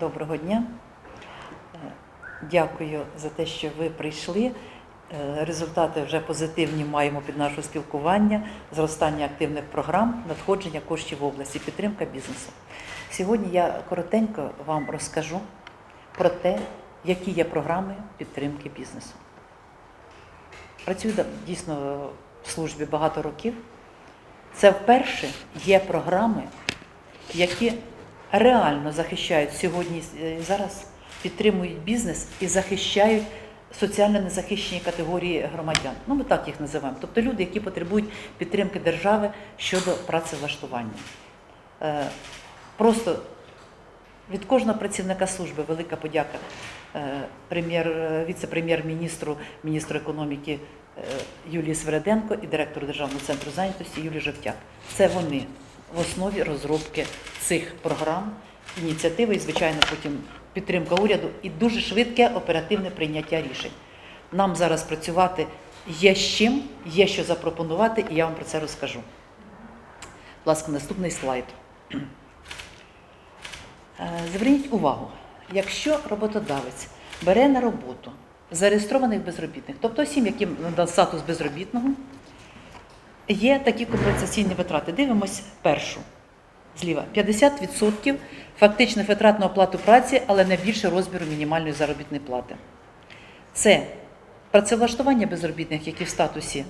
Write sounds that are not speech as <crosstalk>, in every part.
Доброго дня. Е, Дякую за те, що ви прийшли. Е, Результати вже позитивні маємо під наше спілкування, зростання активних програм, надходження коштів в області, підтримка бізнесу. Сьогодні я коротенько вам розкажу про те, які є програми підтримки бізнесу. Працюю дійсно в службі багато років. Це вперше є програми, які реально захищають сьогодні е, і зараз, підтримують бізнес і захищають соціально незахищені категорії громадян. Ну, ми так їх називаємо. Тобто люди, які потребують підтримки держави щодо працевлаштування. Е, Просто від кожного працівника служби велика подяка е, прем'єр, е, віце-прем'єр-міністру, міністру економіки е, Юлії Свереденко і директору Державного центру зайнятості Юлії Жовтяк. Це вони в основі розробки цих програм, ініціативи і, звичайно, потім підтримка уряду і дуже швидке оперативне прийняття рішень. Нам зараз працювати є з чим, є що запропонувати, і я вам про це розкажу. Будь ласка, наступний слайд. Е, Зверніть увагу, якщо роботодавець бере на роботу зареєстрованих безробітних, тобто осіб, яким надав статус безробітного, є такі компенсаційні витрати. Дивимось першу зліва. 50% фактичних витрат на оплату праці, але не більше розміру мінімальної заробітної плати. Це працевлаштування безробітних, які в статусі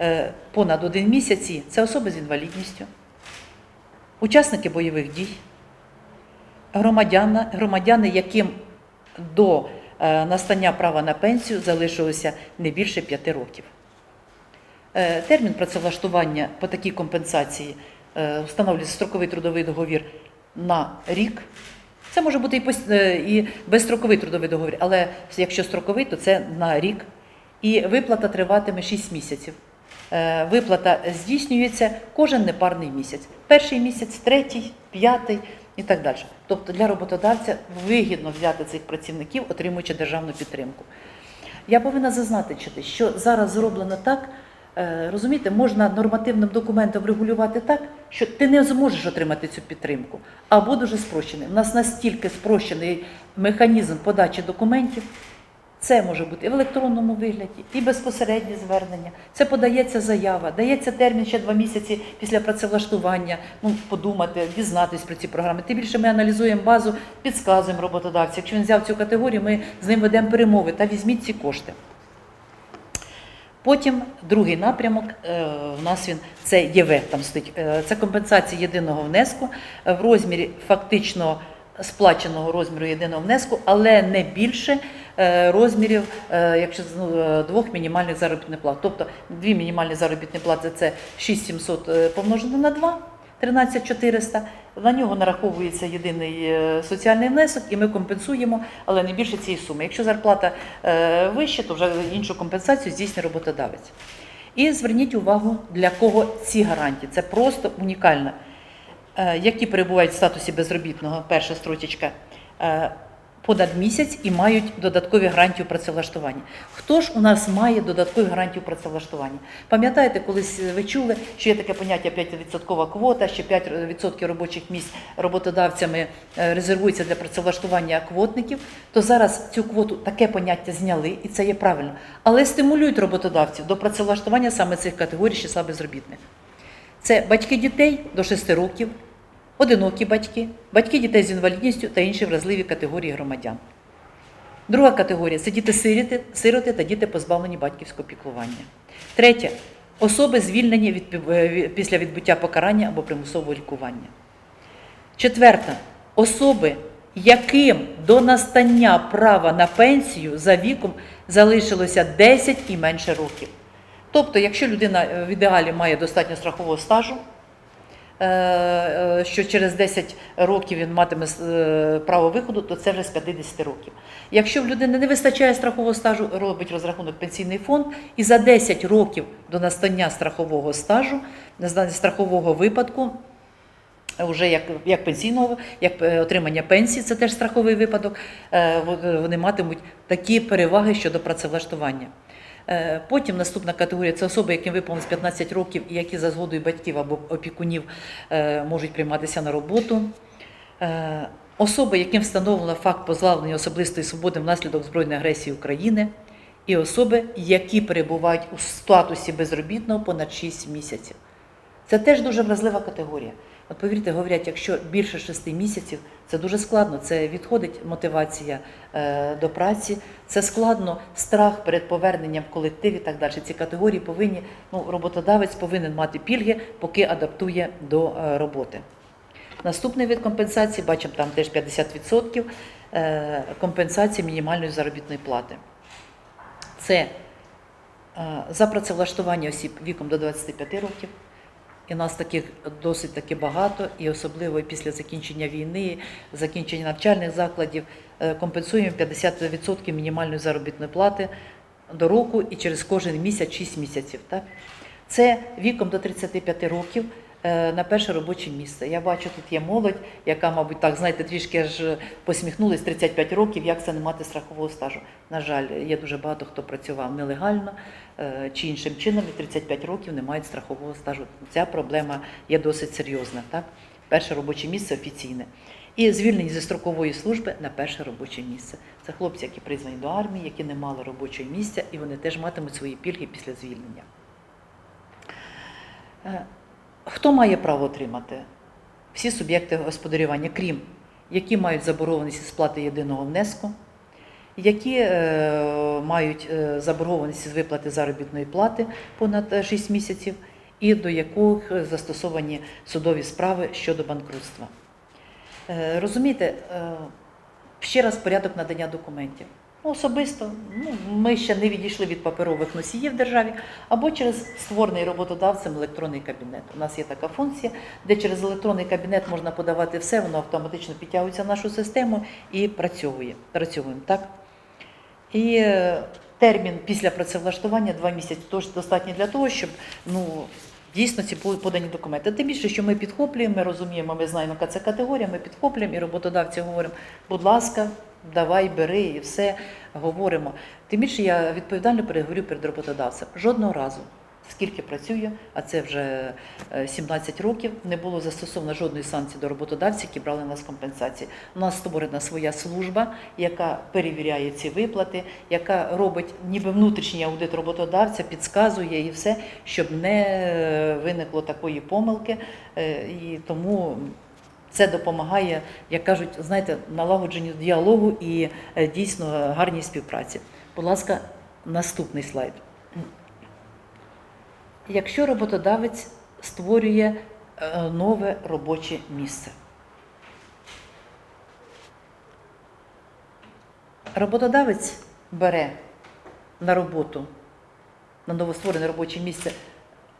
е, понад один місяць, це особи з інвалідністю, учасники бойових дій, громадяни, громадяни яким до е, настання права на пенсію залишилося не більше 5 років. Е, Термін працевлаштування по такій компенсації е, встановлюється строковий трудовий договір на рік. Це може бути е, і безстроковий трудовий договір, але якщо строковий, то це на рік. І виплата триватиме 6 місяців. Виплата здійснюється кожен непарний місяць. Перший місяць, третій, п'ятий і так далі. Тобто для роботодавця вигідно взяти цих працівників, отримуючи державну підтримку. Я повинна зазначити, що зараз зроблено так, розумієте, можна нормативним документом регулювати так, що ти не зможеш отримати цю підтримку, або дуже спрощений. У нас настільки спрощений механізм подачі документів. Це може бути і в електронному вигляді, і безпосереднє звернення. Це подається заява, дається термін ще два місяці після працевлаштування, ну, подумати, дізнатись про ці програми. Тим більше ми аналізуємо базу, підказуємо роботодавцю. Якщо він взяв цю категорію, ми з ним ведемо перемови та візьміть ці кошти. Потім другий напрямок е, в нас він це ЄВ, там стоїть. Е, Це компенсація єдиного внеску е, в розмірі фактично сплаченого розміру єдиного внеску, але не більше розмірів, якщо ну, двох мінімальних заробітних плат. Тобто дві мінімальні заробітні плати це 6700 е, помножено на 2, 13400. На нього нараховується єдиний е, соціальний внесок, і ми компенсуємо, але не більше цієї суми. Якщо зарплата е, вища, то вже іншу компенсацію здійснює роботодавець. І зверніть увагу, для кого ці гарантії. Це просто унікально. Е, Які перебувають в статусі безробітного, перша строчечка, понад місяць і мають додаткові гарантії у працевлаштуванні. Хто ж у нас має додаткові гарантії у працевлаштуванні? Пам'ятаєте, колись ви чули, що є таке поняття 5% квота, що 5% робочих місць роботодавцями е, резервується для працевлаштування квотників, то зараз цю квоту таке поняття зняли, і це є правильно. Але стимулюють роботодавців до працевлаштування саме цих категорій числа безробітних. Це батьки дітей до 6 років, одинокі батьки, батьки дітей з інвалідністю та інші вразливі категорії громадян. Друга категорія це діти-сироти сироти та діти, позбавлені батьківського піклування. Третє особи звільнені від, е, після відбуття покарання або примусового лікування. Четверта особи, яким до настання права на пенсію за віком залишилося 10 і менше років. Тобто, якщо людина е, в ідеалі має достатньо страхового стажу, що через 10 років він матиме е, право виходу, то це вже з 50 років. Якщо в людини не вистачає страхового стажу, робить розрахунок пенсійний фонд, і за 10 років до настання страхового стажу, страхового випадку, вже як, як пенсійного, як е, отримання пенсії, це теж страховий випадок, е, вони матимуть такі переваги щодо працевлаштування. Е, Потім наступна категорія це особи, яким виповнилось 15 років і які за згодою батьків або опікунів е, можуть прийматися на роботу. Е, особи, яким встановлено факт позбавлення особистої свободи внаслідок збройної агресії України, і особи, які перебувають у статусі безробітного понад 6 місяців. Це теж дуже вразлива категорія. От повірте, говорять, якщо більше 6 місяців, це дуже складно. Це відходить мотивація е, до праці, це складно, страх перед поверненням в колектив і так далі. Ці категорії повинні, ну, роботодавець повинен мати пільги, поки адаптує до е, роботи. Наступний вид компенсації, бачимо, там теж 50% е, компенсації мінімальної заробітної плати. Це за працевлаштування осіб віком до 25 років. І нас таких досить таки багато, і особливо після закінчення війни, закінчення навчальних закладів, е, компенсуємо 50% мінімальної заробітної плати до року і через кожен місяць 6 місяців. Так? Це віком до 35 років на перше робоче місце. Я бачу, тут є молодь, яка, мабуть, так, знаєте, трішки аж посміхнулась 35 років, як це не мати страхового стажу. На жаль, є дуже багато хто працював нелегально е, чи іншим чином, і 35 років не мають страхового стажу. Ця проблема є досить серйозна. Так? Перше робоче місце офіційне. І звільнені зі строкової служби на перше робоче місце. Це хлопці, які призвані до армії, які не мали робочого місця, і вони теж матимуть свої пільги після звільнення. Е, Хто має право отримати? Всі суб'єкти господарювання, крім які мають заборгованість сплати єдиного внеску, які е, мають е, заборгованість з виплати заробітної плати понад е, 6 місяців, і до яких застосовані судові справи щодо банкрутства. Е, Розумієте, е, ще раз порядок надання документів. Особисто ну, ми ще не відійшли від паперових носіїв в державі, або через створений роботодавцем електронний кабінет. У нас є така функція, де через електронний кабінет можна подавати все, воно автоматично підтягується в нашу систему і працює. Працюємо, так? І е, термін після працевлаштування два місяці тож достатньо для того, щоб ну, дійсно ці подані документи. Тим більше, що ми підхоплюємо, ми розуміємо, ми знаємо, яка це категорія, ми підхоплюємо і роботодавці говоримо, будь ласка, давай, бери і все говоримо. Тим більше я відповідально переговорю перед роботодавцем. Жодного разу. Скільки працюю, а це вже е, 17 років, не було застосовано жодної санкції до роботодавців, які брали на нас компенсації. У нас створена своя служба, яка перевіряє ці виплати, яка робить ніби внутрішній аудит роботодавця, підказує і все, щоб не е, виникло такої помилки. Е, І тому це допомагає, як кажуть, знаєте, налагодженню діалогу і е, дійсно гарній співпраці. Будь ласка, наступний слайд. Якщо роботодавець створює е, нове робоче місце. Роботодавець бере на роботу на новостворене робоче місце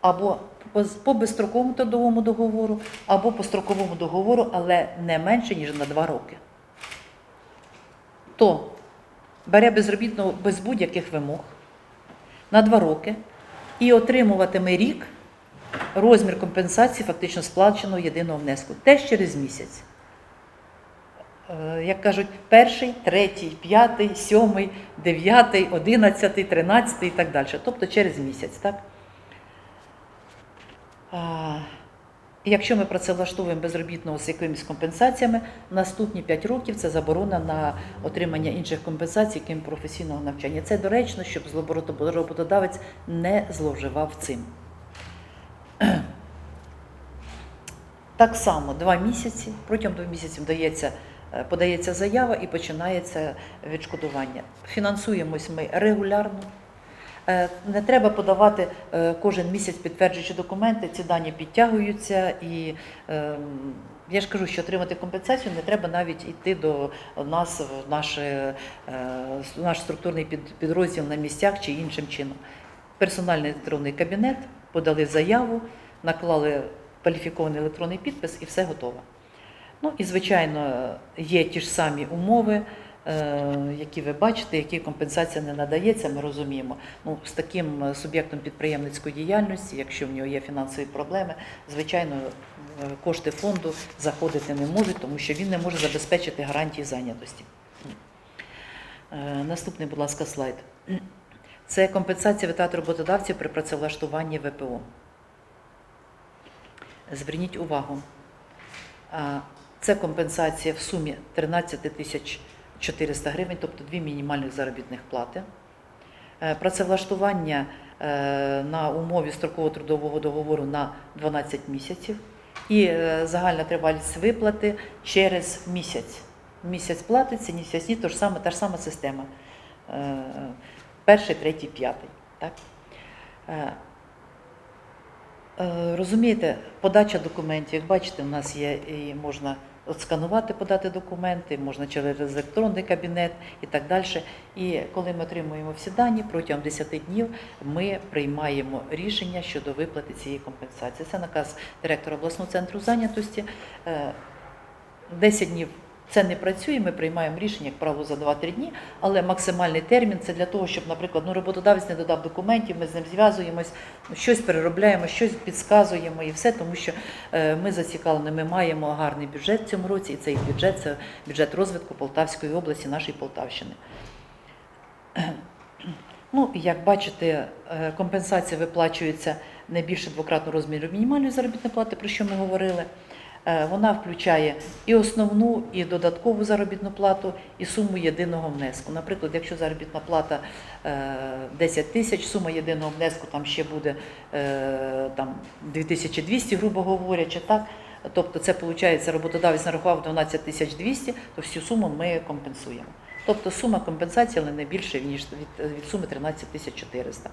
або по- безстроковому трудовому договору, або по строковому договору, але не менше, ніж на два роки. То бере безробітного без будь-яких вимог на два роки і отримуватиме рік розмір компенсації фактично сплаченого єдиного внеску. Теж через місяць. Е, Як кажуть, перший, третій, п'ятий, сьомий, дев'ятий, одинадцятий, тринадцятий і так далі. Тобто через місяць, так? Якщо ми працевлаштовуємо безробітного з якимись компенсаціями, наступні 5 років це заборона на отримання інших компенсацій, крім професійного навчання. Це доречно, щоб роботодавець не зловживав цим. <clears throat> Так само два місяці, протягом двох місяців дається, е, подається заява і починається відшкодування. Фінансуємось ми регулярно. Е, Не треба подавати е, кожен місяць підтверджуючи документи, ці дані підтягуються і ем, я ж кажу, що отримати компенсацію не треба навіть йти до нас в наш, е, наш структурний підрозділ на місцях чи іншим чином. Персональний електронний кабінет, подали заяву, наклали кваліфікований електронний підпис і все готово. Ну і, звичайно, є ті ж самі умови, які ви бачите, які компенсація не надається, ми розуміємо. Ну, з таким е, суб'єктом підприємницької діяльності, якщо в нього є фінансові проблеми, звичайно, е, кошти фонду заходити не можуть, тому що він не може забезпечити гарантії зайнятості. Е, Наступний, будь ласка, слайд. Це компенсація витрат роботодавців при працевлаштуванні ВПО. Зверніть увагу, Це компенсація в сумі 13 тисяч 400 гривень, тобто дві мінімальних заробітних плати. Е, Працевлаштування е, на умові строкового трудового договору на 12 місяців і е, загальна тривалість виплати через місяць. Місяць платиться, місяць ні, то ж саме, та ж сама система. Перший, третій, п'ятий. Так? Розумієте, подача документів, бачите, у нас є і можна отсканувати, подати документи, можна через електронний кабінет і так далі. І коли ми отримуємо всі дані, протягом 10 днів ми приймаємо рішення щодо виплати цієї компенсації. Це наказ директора обласного центру зайнятості. Е, 10 днів це не працює, ми приймаємо рішення, як правило, за 2-3 дні, але максимальний термін це для того, щоб, наприклад, ну, роботодавець не додав документів, ми з ним зв'язуємось, щось переробляємо, щось підказуємо і все, тому що е, ми зацікавлені, ми маємо гарний бюджет в цьому році, і цей бюджет це бюджет розвитку Полтавської області, нашої Полтавщини. <clears throat> Ну, як бачите, е, компенсація виплачується не більше двократного розміру мінімальної заробітної плати, про що ми говорили. Е, Вона включає і основну, і додаткову заробітну плату, і суму єдиного внеску. Наприклад, якщо заробітна плата е, 10 тисяч, сума єдиного внеску там ще буде е, там, 2200, грубо говорячи, так? Тобто це виходить, роботодавець нарахував 12 тисяч 200, то всю суму ми компенсуємо. Тобто сума компенсації, але не більше, ніж від, від суми 13 тисяч 400.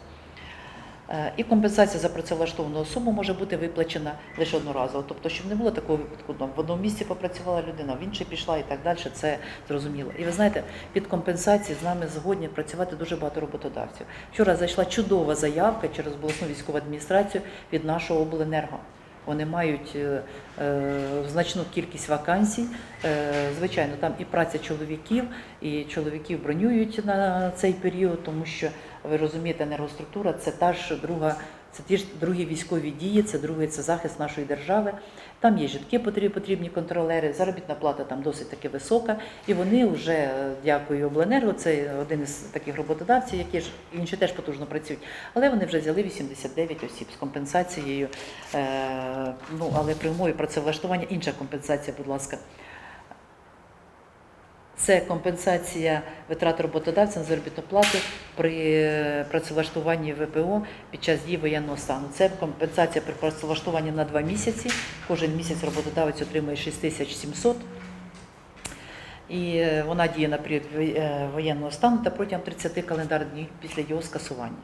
Е, І компенсація за працевлаштовану особу може бути виплачена лише одноразово. Тобто, щоб не було такого випадку, в одному місці попрацювала людина, в інше пішла і так далі, це зрозуміло. І ви знаєте, під компенсації з нами згодні працювати дуже багато роботодавців. Вчора зайшла чудова заявка через обласну військову адміністрацію від нашого обленерго. Вони мають е, е, значну кількість вакансій. Е, звичайно, там і праця чоловіків, і чоловіків бронюють на цей період, тому що ви розумієте, енергоструктура це та ж друга, це ті ж другі військові дії, це другий це захист нашої держави. Там є жінки потрібні, контролери, заробітна плата там досить таки висока. І вони вже, е, дякую Обленерго, це один із таких роботодавців, які ж інші теж потужно працюють. Але вони вже взяли 89 осіб з компенсацією. Е, ну, але при працевлаштування інша компенсація, будь ласка. Це компенсація витрат роботодавця на заробітну плату при е, працевлаштуванні ВПО під час дії воєнного стану. Це компенсація при працевлаштуванні на два місяці. Кожен місяць роботодавець отримує 6700. І е, вона діє на період е, воєнного стану та протягом 30 календарних днів після його скасування.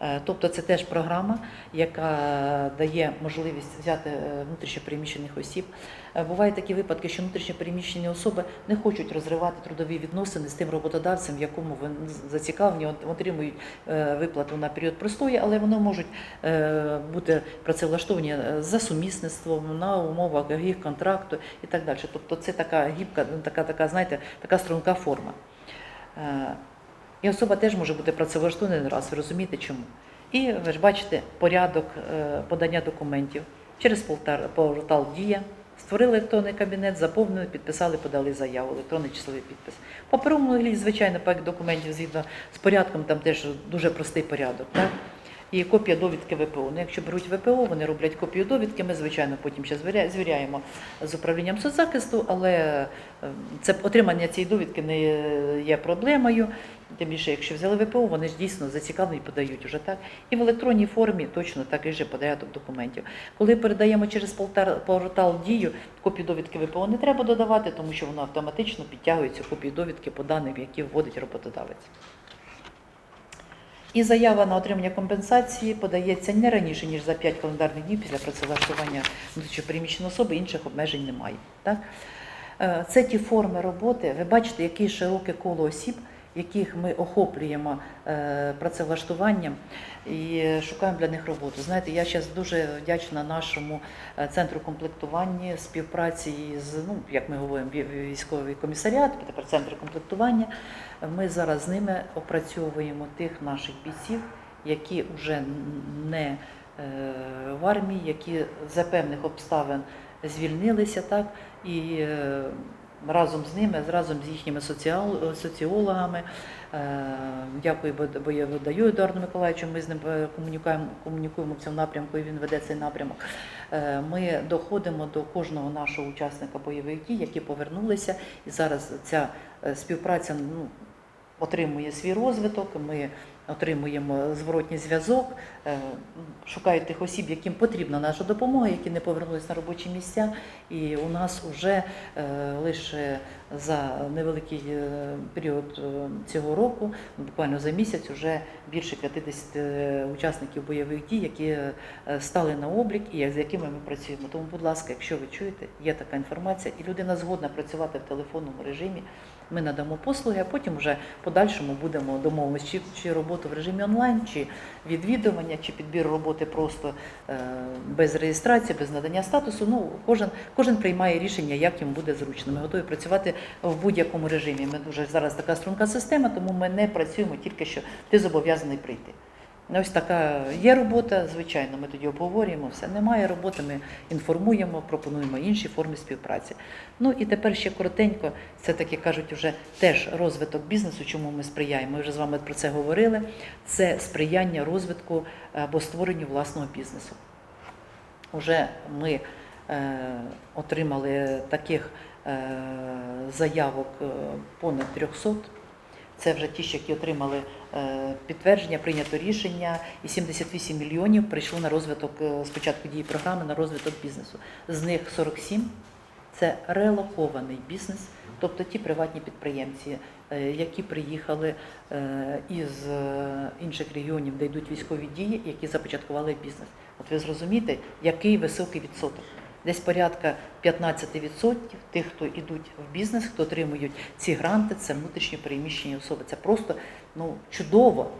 Е, Тобто це теж програма, яка дає можливість взяти е, внутрішньопереміщених осіб. Е, Бувають такі випадки, що внутрішньопереміщені особи не хочуть розривати трудові відносини з тим роботодавцем, в якому вони зацікавлені, отримують виплату на період простої, але вони можуть бути працевлаштовані за сумісництвом на умовах їх контракту і так далі. Тобто це така гібка, ну, така, така, знаєте, така струнка форма. І особа теж може бути працевлаштована не раз, розумієте чому. І ви ж бачите порядок е, подання документів через портал Дія. Створили електронний кабінет, заповнили, підписали, подали заяву, електронний числовий підпис. В паперовому вигляді, звичайно, пак документів згідно з порядком, там теж дуже простий порядок. Так? І копія довідки ВПО. Ну, якщо беруть ВПО, вони роблять копію довідки. Ми, звичайно, потім ще звіряємо з управлінням соцзахисту, але е, це отримання цієї довідки не є проблемою. Тим більше, якщо взяли ВПО, вони ж дійсно зацікавлені і подають уже так. І в електронній формі точно такий же порядок документів. Коли передаємо через портал дію, копію довідки ВПО не треба додавати, тому що воно автоматично підтягує цю копію довідки по даним, які вводить роботодавець. І заява на отримання компенсації подається не раніше, ніж за 5 календарних днів після працевлаштування внутрішньопереміщеної особи, інших обмежень немає. Так? Е, Це ті форми роботи. Ви бачите, яке широке коло осіб, яких ми охоплюємо е, працевлаштуванням і шукаємо для них роботу. Знаєте, я зараз дуже вдячна нашому е, центру комплектування, співпраці з, ну, як ми говоримо, ві- військовий комісаріат, тепер центр комплектування. Ми зараз з ними опрацьовуємо тих наших бійців, які вже не е, в армії, які за певних обставин звільнилися, так і разом з ними, разом з їхніми соціологами. Е, Дякую Бо- Боєводаю Едуарду Миколаївичу. Ми з ним е, комунікуємо, комунікуємо в цьому напрямку, і він веде цей напрямок. Е, Ми доходимо до кожного нашого учасника бойових дій, які повернулися, і зараз ця співпраця ну, отримує свій розвиток. Ми отримуємо зворотній зв'язок, шукають тих осіб, яким потрібна наша допомога, які не повернулись на робочі місця. І у нас вже е, лише за невеликий е, період е, цього року, буквально за місяць, вже більше 50 е, учасників бойових дій, які е, стали на облік і з якими ми працюємо. Тому, будь ласка, якщо ви чуєте, є така інформація, і людина згодна працювати в телефонному режимі. Ми надамо послуги, а потім вже подальшому будемо домовитися, чи, чи роботу в режимі онлайн, чи відвідування, чи підбір роботи просто е, без реєстрації, без надання статусу. Ну, кожен, кожен приймає рішення, як йому буде зручно. Ми готові працювати в будь-якому режимі. Ми дуже зараз така струнка система, тому ми не працюємо тільки що ти зобов'язаний прийти. Ну, Ось така є робота, звичайно, ми тоді обговорюємо все. Немає роботи, ми інформуємо, пропонуємо інші форми співпраці. Ну і тепер ще коротенько, це таки кажуть, вже теж розвиток бізнесу, чому ми сприяємо. Ми вже з вами про це говорили. Це сприяння розвитку або створенню власного бізнесу. Уже ми е, отримали таких е, заявок е, понад 300. Це вже ті, які отримали е, підтвердження, прийнято рішення, і 78 мільйонів прийшло на розвиток е, спочатку дії програми на розвиток бізнесу. З них 47 це релокований бізнес, тобто ті приватні підприємці, е, які приїхали е, із е, інших регіонів, де йдуть військові дії, які започаткували бізнес. От ви зрозумієте, який високий відсоток. Десь порядка 15% тих, хто йдуть в бізнес, хто отримують ці гранти, це внутрішньо переміщені особи. Це просто ну, чудово,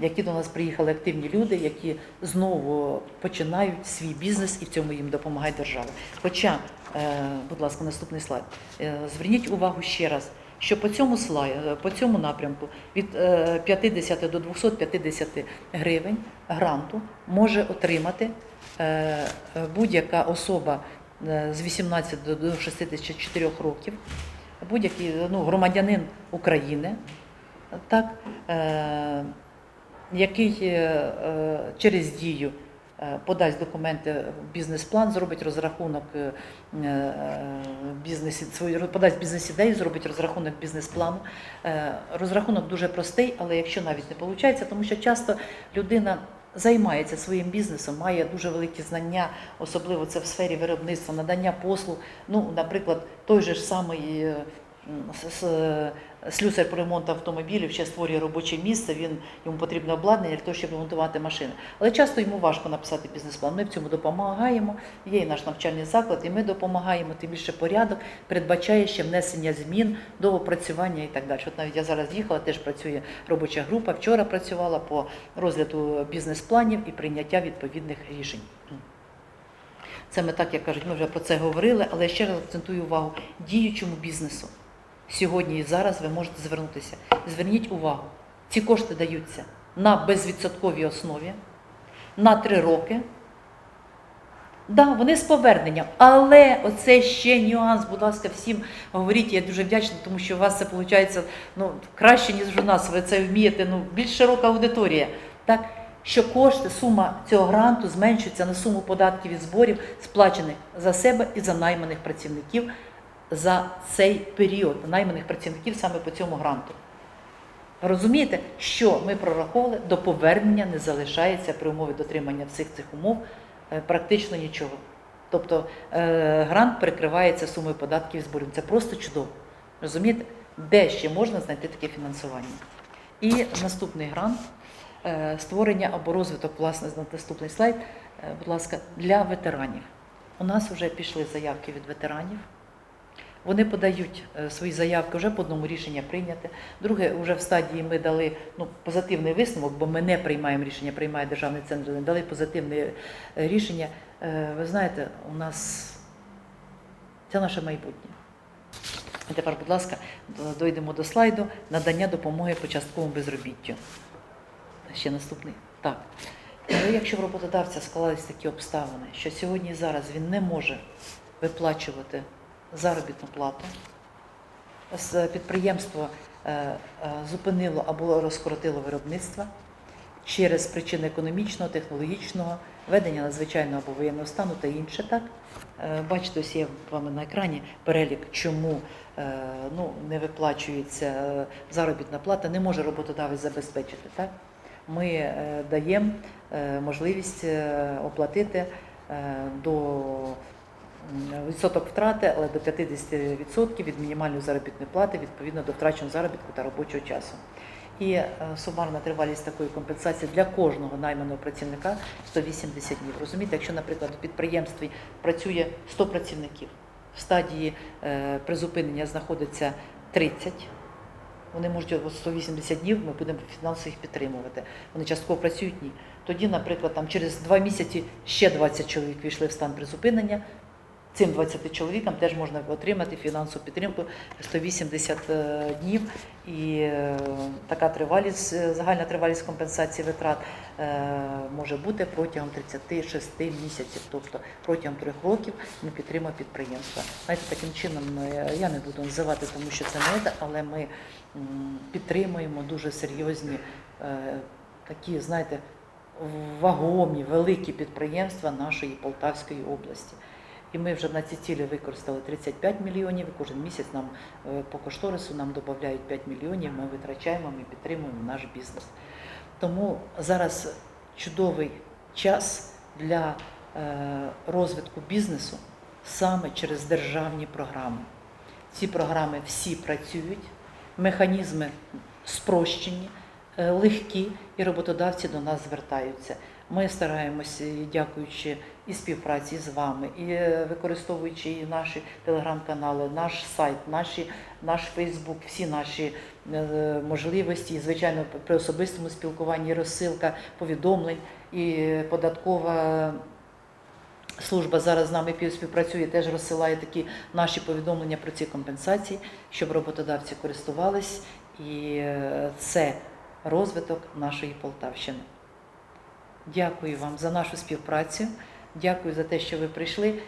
які до нас приїхали активні люди, які знову починають свій бізнес і в цьому їм допомагає держава. Хоча, е, будь ласка, наступний слайд. Е, Зверніть увагу ще раз, що по цьому слайду, по цьому напрямку від е, 50 до 250 гривень гранту може отримати е, будь-яка особа е, з 18 до- до 64 років, будь-який ну, громадянин України, так, е, який е, е, через дію е, подасть документи в бізнес-план, зробить розрахунок е, е, бізнес, подасть бізнес-ідею, зробить розрахунок бізнес-плану. Е, Розрахунок дуже простий, але якщо навіть не виходить, тому що часто людина займається своїм бізнесом, має дуже великі знання, особливо це в сфері виробництва, надання послуг. Ну, наприклад, той же ж самий е, слюсар по ремонту автомобілів ще створює робоче місце, він, йому потрібне обладнання для того, щоб ремонтувати машини. Але часто йому важко написати бізнес-план. Ми в цьому допомагаємо. Є і наш навчальний заклад, і ми допомагаємо. Тим більше порядок передбачає ще внесення змін до опрацювання і так далі. От навіть я зараз їхала, теж працює робоча група. Вчора працювала по розгляду бізнес-планів і прийняття відповідних рішень. Це ми так, як кажуть, ми вже про це говорили, але ще раз акцентую увагу діючому бізнесу. Сьогодні і зараз ви можете звернутися. Зверніть увагу, ці кошти даються на безвідсотковій основі, на три роки. Да, вони з поверненням, але оце ще нюанс, будь ласка, всім говоріть. Я дуже вдячна, тому що у вас це виходить ну, краще, ніж у нас. Ви це вмієте, ну, більш широка аудиторія. Так? Що кошти, сума цього гранту зменшується на суму податків і зборів, сплачених за себе і за найманих працівників за цей період, найманих працівників саме по цьому гранту. Розумієте, що ми прораховували, до повернення не залишається при умові дотримання всіх цих умов е, практично нічого. Тобто е, грант перекривається сумою податків і зборів. Це просто чудово. Розумієте, де ще можна знайти таке фінансування? І наступний грант е, створення або розвиток, власне, наступний слайд, будь ласка, для ветеранів. У нас вже пішли заявки від ветеранів. Вони подають е, свої заявки, вже по одному рішення прийняте. Друге, вже в стадії ми дали ну, позитивний висновок, бо ми не приймаємо рішення, приймає державний центр, дали позитивне е, рішення. Е, Ви знаєте, у нас це наше майбутнє. Тепер, будь ласка, дойдемо до слайду надання допомоги по частковому безробіттю. Ще наступний. Так. Але якщо в роботодавця склались такі обставини, що сьогодні і зараз він не може виплачувати заробітну плату, підприємство е, е, зупинило або розкоротило виробництво через причини економічного, технологічного, ведення надзвичайного або воєнного стану та інше. Так Е, бачите, ось є вами на екрані перелік, чому ну, не виплачується заробітна плата, не може роботодавець забезпечити. Так? Ми даємо можливість оплатити до відсоток втрати, але до 50% від мінімальної заробітної плати відповідно до втраченого заробітку та робочого часу. І е, сумарна тривалість такої компенсації для кожного найманого працівника 180 днів. Розумієте, якщо, наприклад, в підприємстві працює 100 працівників, в стадії е, призупинення знаходиться 30, вони можуть от 180 днів, ми будемо фінансово їх підтримувати. Вони частково працюють ні. Тоді, наприклад, там через два місяці ще 20 чоловік війшли в стан призупинення. Цим 20 чоловікам теж можна отримати фінансову підтримку 180 е, днів. І е, така тривалість, е, загальна тривалість компенсації витрат може бути протягом 36 місяців. Тобто протягом трьох років ми підтримуємо підприємства. Знаєте, таким чином я не буду називати, тому що це не але ми підтримуємо дуже серйозні такі, знаєте, вагомі, великі підприємства нашої Полтавської області. І ми вже на ці цілі використали 35 мільйонів. Кожен місяць нам е, по кошторису нам додають 5 мільйонів. Ми витрачаємо, ми підтримуємо наш бізнес. Тому зараз чудовий час для е, розвитку бізнесу саме через державні програми. Ці програми всі працюють, механізми спрощені, легкі, і роботодавці до нас звертаються. Ми стараємося, дякуючи і співпраці з вами, і е, використовуючи і наші телеграм-канали, наш сайт, наші, наш Фейсбук, всі наші е, можливості, і, звичайно, при особистому спілкуванні, розсилка повідомлень і податкова. Служба зараз з нами співпрацює, теж розсилає такі наші повідомлення про ці компенсації, щоб роботодавці користувались, і е, це розвиток нашої Полтавщини. Дякую вам за нашу співпрацю. Дякую за те, що ви прийшли.